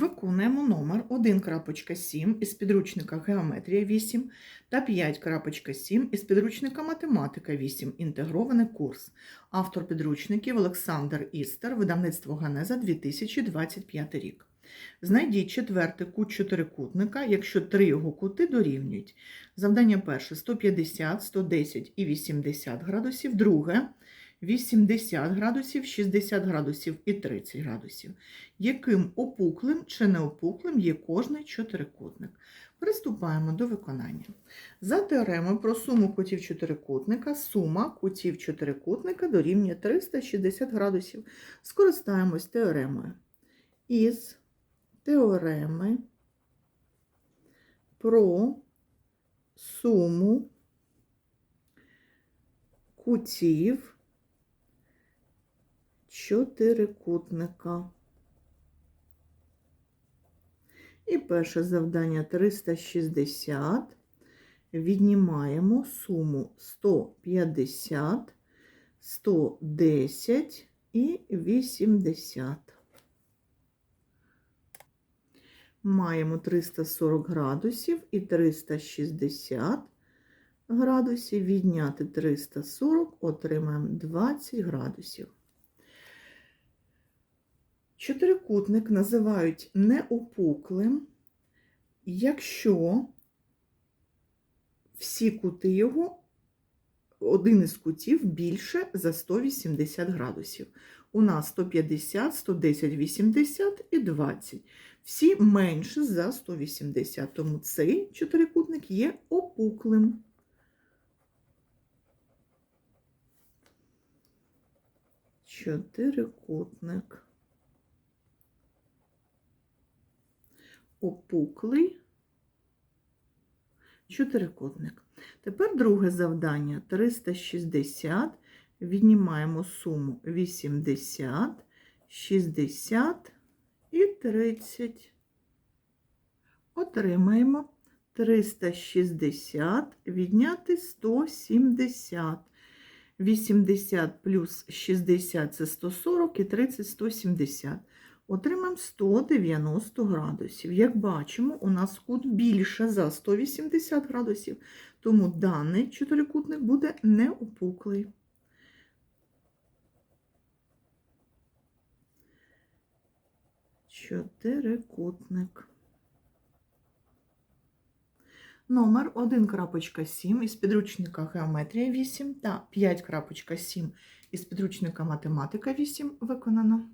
Виконуємо номер 1.7 із підручника Геометрія 8 та 5.7 із підручника Математика 8. Інтегрований курс. Автор підручників Олександр Істер, видавництво Ганеза 2025 рік. Знайдіть четвертий кут чотирикутника, якщо три його кути дорівнюють. Завдання перше 150, 110 і 80 градусів. Друге 80 градусів, 60 градусів і 30 градусів. Яким опуклим чи неопуклим є кожний чотирикутник? Приступаємо до виконання. За теоремою про суму кутів чотирикутника, сума кутів чотирикутника дорівнює 360 градусів. Скористаємось теоремою. Із теореми про суму кутів чотирикутника. І перше завдання 360. Віднімаємо суму 150, 110 і 80. Маємо 340 градусів і 360 градусів. Відняти 340, отримаємо 20 градусів. Чотирикутник називають неопуклим, якщо всі кути його, один із кутів більше за 180 градусів. У нас 150, 110, 80 і 20. Всі менше за 180, тому цей чотирикутник є опуклим. Чотирикутник. Опуклий чотирикутник. Тепер друге завдання 360. Віднімаємо суму 80, 60 і 30. Отримаємо 360 відняти 170. 80 плюс 60 це 140 і 30 170 отримаємо 190 градусів. Як бачимо, у нас кут більше за 180 градусів, тому даний чотирикутник буде неопуклий. Чотирикутник. Номер 1.7 із підручника Геометрія 8 та 5.7 із підручника Математика 8 виконано.